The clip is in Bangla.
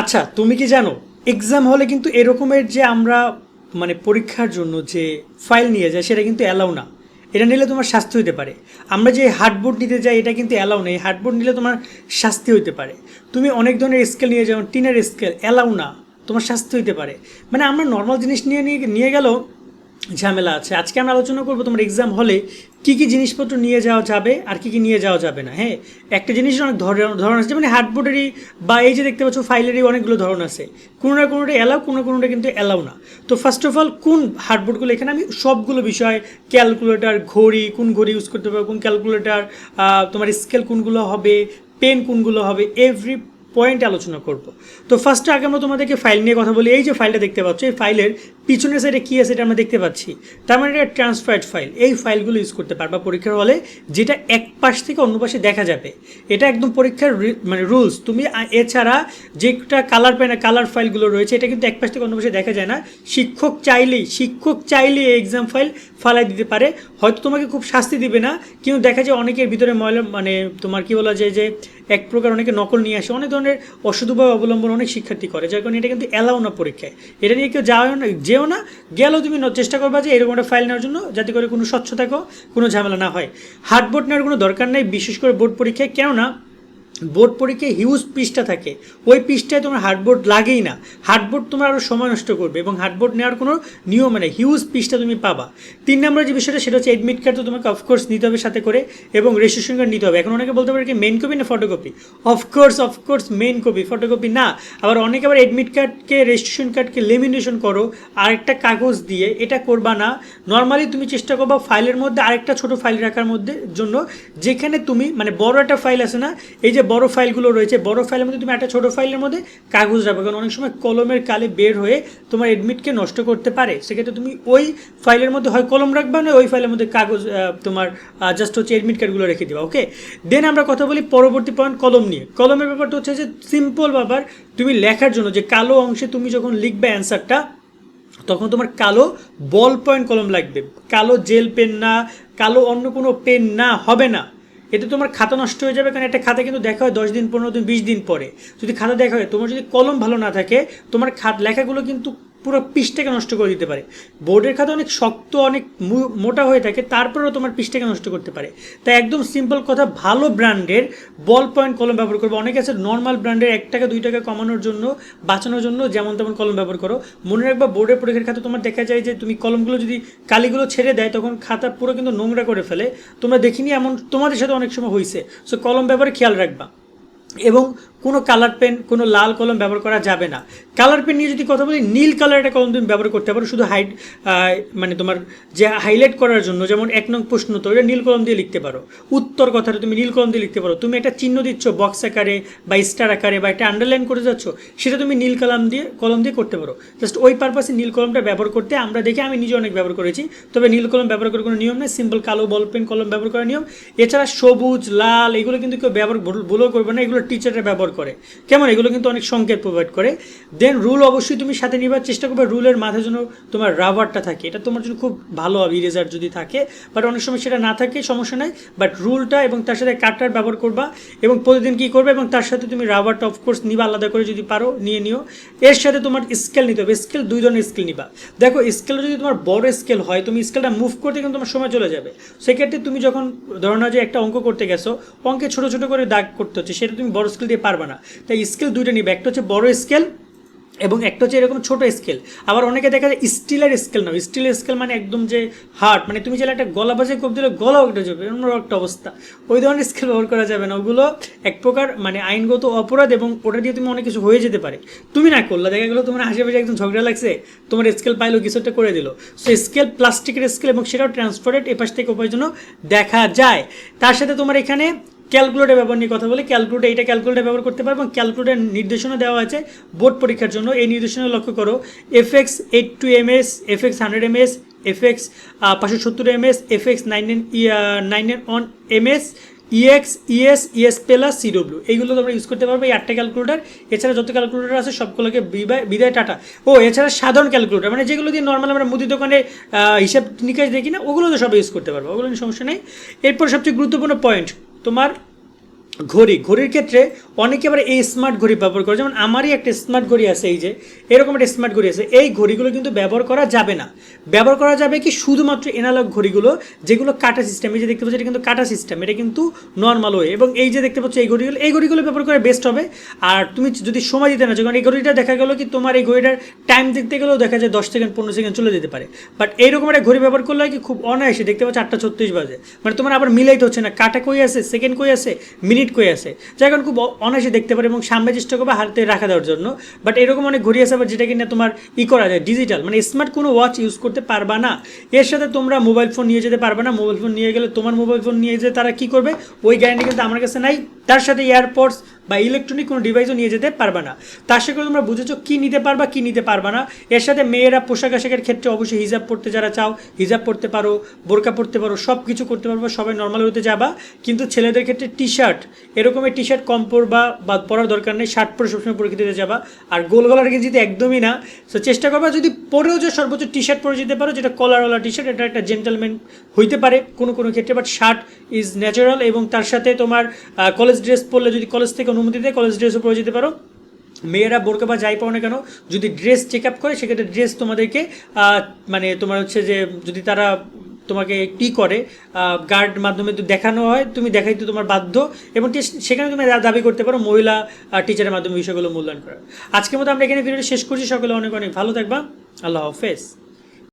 আচ্ছা তুমি কি জানো এক্সাম হলে কিন্তু এরকমের যে আমরা মানে পরীক্ষার জন্য যে ফাইল নিয়ে যায় সেটা কিন্তু অ্যালাউ না। এটা নিলে তোমার শাস্তি হতে পারে। আমরা যে হার্ডবোর্ড নিতে যাই, এটা কিন্তু অ্যালাউ নেই। হার্ডবোর্ড নিলে তোমার শাস্তি হতে পারে। তুমি অনেক ধরনের স্কেল নিয়ে যাও, টিনের স্কেল অ্যালাউ না। তোমার শাস্তি হইতে পারে। মানে আমরা নর্মাল জিনিস নিয়ে নিয়ে নিয়ে গেলেও ঝামেলা আছে। আজকে আমরা আলোচনা করব তোমার এক্সাম হলে কী কী জিনিসপত্র নিয়ে যাওয়া যাবে আর কী কী নিয়ে যাওয়া যাবে না। হ্যাঁ একটা জিনিসের অনেক ধরন আছে মানে হার্ডবোর্ডেরই বা এই যে দেখতে পাচ্ছ ফাইলেরই অনেকগুলো ধরন আছে। কোনো না কোনোটা অ্যালাউ কোনো কোনোটা কিন্তু অ্যালাউ না। তো ফার্স্ট অফ অল কোন হার্ডবোর্ডগুলো এখানে আমি সবগুলো বিষয় ক্যালকুলেটার ঘড়ি, কোন ঘড়ি ইউজ করতে পারব কোন ক্যালকুলেটার তোমার স্কেল কোনগুলো হবে পেন কোনগুলো হবে এভরি পয়েন্ট আলোচনা করব। তো ফার্স্টে আগে আমরা তোমাদেরকে ফাইল নিয়ে কথা বলি। এই যে ফাইলটা দেখতে পাচ্ছ, এই ফাইলের পিছনের সাইডে কী আছে এটা আমরা দেখতে পাচ্ছি। তার মানে এটা ট্রান্সফার্ড ফাইল এই ফাইলগুলো ইউজ করতে পারবা পরীক্ষার হলে, যেটা এক পাশ থেকে অন্য পাশে দেখা যাবে। এটা একদম পরীক্ষার মানে রুলস তুমি এছাড়া যেটা কালার পেন কালার ফাইলগুলো রয়েছে, এটা কিন্তু এক পাশ থেকে অন্য পাশে দেখা যায় না। শিক্ষক চাইলেই শিক্ষক চাইলেই এই এক্সাম ফাইল ফালাই দিতে পারে। হয়তো তোমাকে খুব শাস্তি দিবে না। কিন্তু দেখা যায় অনেকের ভিতরে ময়লা মানে তোমার কি বলা যায় যে এক প্রকার অনেকে নকল নিয়ে আসে, অনেক ধরনের অসুধুভাব অবলম্বন অনেক শিক্ষার্থী করে, যার কারণে এটা কিন্তু অ্যালাও না পরীক্ষায়। এটা নিয়ে কেউ যাও না, যেও না, গেলেও তুমি চেষ্টা করবা যে এরকম একটা ফাইল নেওয়ার জন্য যাতে করে কোনো স্বচ্ছ থাকো কোনো ঝামেলা না হয়। হার্ড বোর্ড নেওয়ার কোনো দরকার নেই, বিশেষ করে বোর্ড পরীক্ষায়, কেননা বোর্ড পরীক্ষায় হিউজ পৃষ্ঠা থাকে। ওই পৃষ্ঠায় তোমার হার্ডবোর্ড লাগেই না। হার্ডবোর্ড তোমার আরও সময় নষ্ট করবে এবং হার্ডবোর্ড নেওয়ার কোনো নিয়ম নেই। হিউজ পৃষ্ঠা তুমি পাবা। তিন নম্বরের যে বিষয়টা, সেটা হচ্ছে এডমিট কার্ড তো তোমাকে অফকোর্স নিতে হবে সাথে করে এবং রেজিস্ট্রেশন কার্ড নিতে হবে। এখন অনেকে বলতে পারে কি মেন কপি না photocopy of course of course main copy photocopy না। আবার অনেকে আবার এডমিট কার্ডকে রেজিস্ট্রেশন কার্ডকে লেমিনেশন করো, আরেকটা কাগজ দিয়ে। এটা করবা না। নর্মালি তুমি চেষ্টা করবা ফাইলের মধ্যে আরেকটা ছোট ফাইল রাখার মধ্যে জন্য। যেখানে তুমি মানে বড় একটা ফাইল আছে না, এই যে বড় ফাইলগুলো রয়েছে। বড় ফাইলের মধ্যে তুমি একটা ছোট ফাইলের মধ্যে কাগজ রাখবে। কারণ অনেক সময় কলমের কালে বের হয়ে তোমার এডমিটকে নষ্ট করতে পারে। সেক্ষেত্রে তুমি ওই ফাইলের মধ্যে হয় কলম রাখবা না, ওই ফাইলের মধ্যে কাগজ তোমার জাস্ট হচ্ছে এডমিট কার্ডগুলো রেখে দিবা ওকে দেন আমরা কথা বলি পরবর্তী পয়েন্ট কলম নিয়ে। কলমের ব্যাপারটা হচ্ছে যে সিম্পল ব্যাপার, তুমি লেখার জন্য যে কালো অংশে তুমি যখন লিখবে অ্যান্সারটা তখন তোমার কালো বল পয়েন্ট কলম লাগবে। কালো জেল পেন না, কালো অন্য কোনো পেন না, হবে না। এতে তোমার খাতা নষ্ট হয়ে যাবে, কারণ একটা খাতা কিন্তু দেখা হয় দশ দিন, পনেরো দিন, বিশ দিন পরে। যদি খাতা দেখা হয়, তোমার যদি কলম ভালো না থাকে, তোমার খাত লেখাগুলো কিন্তু পুরো পৃষ্ঠাকে নষ্ট করে দিতে পারে। বোর্ডের খাতা অনেক শক্ত, অনেক মোটা হয়ে থাকে, তারপরেও তোমার পৃষ্ঠাকে নষ্ট করতে পারে। তাই একদম সিম্পল কথা, ভালো ব্র্যান্ডের বল পয়েন্ট কলম ব্যবহার করবে। অনেকে আছে নর্মাল ব্র্যান্ডের এক টাকা, দুই টাকা কমানোর জন্য, বাঁচানোর জন্য যেমন তেমন কলম ব্যবহার করো। মনে রাখবা, বোর্ডের পরীক্ষার খাতা তোমার দেখা যায় যে তুমি কলমগুলো যদি কালিগুলো ছেড়ে দেয়, তখন খাতা পুরো কিন্তু নোংরা করে ফেলে। তোমরা দেখিনি, এমন তোমাদের সাথে অনেক সময় হয়েছে সো কলম ব্যবহারে খেয়াল রাখবা। এবং কোনো কালার পেন কোনো লাল কলম ব্যবহার করা যাবে না। কালার পেন নিয়ে যদি কথা বলি, নীল কালার একটা কলম তুমি ব্যবহার করতে পারো, শুধু হাইট মানে তোমার যে হাইলাইট করার জন্য, যেমন এক নং প্রশ্ন তো ওটা নীল কলম দিয়ে লিখতে পারো। উত্তর কথাটা তুমি নীল কলম দিয়ে লিখতে পারো। তুমি একটা চিহ্ন দিচ্ছ বক্স আকারে বা স্টার আকারে বা একটা আন্ডারলাইন করে যাচ্ছ, সেটা তুমি নীল কলম দিয়ে কলম দিয়ে করতে পারো। জাস্ট ওই পারপাসে নীল কলমটা ব্যবহার করতে আমরা দেখি, আমি নিজে অনেক ব্যবহার করেছি, তবে নীল কলম ব্যবহার করার কোনো নিয়ম নেই সিম্পল কালো বল পেন কলম ব্যবহার করার নিয়ম। এছাড়া সবুজ, লাল, এগুলো কিন্তু কেউ ব্যবহার, ভুল- ভুলও করবে না, এগুলো টিচাররা ব্যবহার করে। কেমন? এগুলো কিন্তু অনেক সংকেত প্রোভাইড করে। দেন রুল অবশ্যই তুমি সাথে নিবার চেষ্টা করবে। রুলের মাথায় যেন তোমার রাবারটা থাকে। এটা তোমার জন্য খুব ভালো হবে ইরেজার যদি থাকে। বাট অনেক সময় সেটা না থাকে, সমস্যা নাই। বাট রুলটা এবং তার সাথে কাটার ব্যবহার করবা এবং প্রতিদিন কী করবে এবং তার সাথে তুমি রাবারটা অফকোর্স নিবা আলাদা করে যদি পারো, নিয়ে নিও। এর সাথে তোমার স্কেল নিতে হবে। স্কেল দুই ধরনের স্কেল নিবা। দেখো স্কেল যদি তোমার বড় স্কেল হয়, তুমি স্কেলটা মুভ করতে কিন্তু তোমার সময় চলে যাবে। সেক্ষেত্রে তুমি যখন ধরো না যে একটা অঙ্ক করতে গেছো, অঙ্কে ছোট ছোট করে দাগ করতে হচ্ছে, সেটা তুমি বড় স্কেল দিয়ে পারবে না। তাই স্কেল দুইটা নিবে। একটা হচ্ছে বড় স্কেল এবং একটা হচ্ছে এরকম ছোটো স্কেল। আবার অনেকে দেখা যায় স্টিলের স্কেল নাও। স্টিলের স্কেল মানে একদম যে হার্ড। মানে তুমি চাইলে একটা গলা বাজে কোপ দিলে গলা উঠে যাবে। অন্য একটা অবস্থা। ওই ধরনের স্কেল ব্যবহার করা যাবে না। ওগুলো এক প্রকার মানে আইনগত অপরাধ এবং ওটা দিয়ে তুমি অনেক কিছু হয়ে যেতে পারে। তুমি না করলে। দেখা গেলো তোমার আশেপাশে একদম ঝগড়া লাগছে। তোমার স্কেল পাইলো, কিছু একটা করে দিল। সো স্কেল প্লাস্টিকের স্কেল এবং সেটাও ট্রান্সপারেন্ট এপাশ থেকে ওপাশ জন্য দেখা যায়। তার সাথে তোমার এখানে ক্যালকুলেটার ব্যবহার নিয়ে কথা বলি। ক্যালকুলেটার এটা ক্যালকুলেটার ব্যবহার করতে পারব এবং ক্যালকুলেটার নির্দেশনা দেওয়া আছে বোর্ড পরীক্ষার জন্য। এই নির্দেশনা লক্ষ্য করো। F X eight two M S F X hundred M S F X পাঁচশো সত্তর M S F X nine nine on M S E X, E S E S plus C W. এইগুলো তোমরা ইউজ করতে পারবে। এই আটটা ক্যালকুলেটার। এছাড়া যত ক্যালকুলেটার আছে সবগুলোকে বিদায় বিদায় টাটা। ও, এছাড়া সাধারণ ক্যালকুলেটার। মানে যেগুলো দিয়ে নর্মাল আমরা মুদি দোকানে হিসাব নিকাশ দেখি না, ওগুলো তো সব ইউজ করতে পারব। ওগুলো নিয়ে সমস্যা নেই। এরপর সবচেয়ে গুরুত্বপূর্ণ পয়েন্ট তোমার ঘড়ি, ঘড়ির ক্ষেত্রে অনেকে আবার এই স্মার্ট ঘড়ি ব্যবহার করে। যেমন আমারই একটা স্মার্ট ঘড়ি আছে, এই যে, এরকম একটা স্মার্ট ঘড়ি আছে। এই ঘড়িগুলো কিন্তু ব্যবহার করা যাবে না। ব্যবহার করা যাবে কি শুধুমাত্র এনালগ ঘড়িগুলো, যেগুলো কাটা সিস্টেম এই যে দেখতে পাচ্ছ, এটা কিন্তু কাটা সিস্টেম এটা কিন্তু নর্মাল ওয়ে। এবং এই যে দেখতে পাচ্ছ, এই ঘড়িগুলো এই ঘড়িগুলো ব্যবহার করে বেস্ট হবে। আর তুমি যদি সময় দিতে না চাও, কারণ এই ঘড়িটা দেখা গেলো কি তোমার এই ঘড়িটার টাইম দেখতে গেলেও দেখা যায় দশ সেকেন্ড পনেরো সেকেন্ড চলে যেতে পারে। বাট এইরকম একটা ঘড়ি ব্যবহার করলে কি খুব অনায়াসে, দেখতে পাচ্ছ আটটা ছত্রিশ বাজে। মানে তোমার আবার মিলাইতে হচ্ছে না, কাটা কই আছে সেকেন্ড কই আছে মিনিট কই আছে। যা এখন খুব অনায়াসে দেখতে পারে এবং সামনে চেষ্টা করবে হাতে রাখা দেওয়ার জন্য। বাট এরকম অনেক ঘড়ি আছে আবার যেটা কিনা তোমার ই করা যায় ডিজিটাল মানে স্মার্ট কোনো ওয়াচ ইউজ করতে পারবা না। এর সাথে তোমরা মোবাইল ফোন নিয়ে যেতে পারবে না। মোবাইল ফোন নিয়ে গেলে তোমার মোবাইল ফোন নিয়ে যেতে তারা কি করবে, ওই গ্যারান্টি কিন্তু আমার কাছে নাই। তার সাথে এয়ারপডস বা ইলেকট্রনিক কোনো ডিভাইসও নিয়ে যেতে পারবে না। তার সাথে তোমরা বুঝেছ, কি নিতে পারবা, কী নিতে পারবা না। এর সাথে মেয়েরা পোশাক আশাকের ক্ষেত্রে অবশ্যই হিজাব পড়তে যারা চাও, হিজাব পড়তে পারো, বোরকা পড়তে পারো সব কিছু করতে পারব, সবাই নর্মাল হতে যাবা। কিন্তু ছেলেদের ক্ষেত্রে টি শার্ট এরকমের টি শার্ট কম পরবা বা পরার দরকার নেই শার্ট পরে সবসময় পরীক্ষা দিতে যাবা। আর গোল গলার গেঞ্জিতে একদমই না। তো চেষ্টা করবা যদি পরেও যে সর্বোচ্চ টি শার্ট পরে যেতে পারো, যেটা কলারওয়ালা টি শার্ট এটা একটা জেন্টেলম্যান হইতে পারে কোনো কোনো ক্ষেত্রে বাট শার্ট ইজ ন্যাচারাল এবং তার সাথে তোমার কলেজ ড্রেস পরলে যদি কলেজ থেকে অনুমতি দেয় কলেজ ড্রেসও পরে যেতে পারো। মেয়েরা বোরকা বা যাই পাও না কেন, যদি ড্রেস চেক আপ করে, সেক্ষেত্রে ড্রেস তোমাদেরকে মানে তোমার হচ্ছে যে, যদি তারা তোমাকে কি করে গার্ড মাধ্যমে তো দেখানো হয়, তুমি দেখাইতে তোমার বাধ্য এবং সেখানে তুমি দাবি করতে পারো, মহিলা টিচারের মাধ্যমে বিষয়গুলো মূল্যায়ন করার। আজকের মতো আমরা এখানে ভিডিওটা শেষ করছি, সকলে অনেক অনেক ভালো থাকবা। আল্লাহ হাফেজ।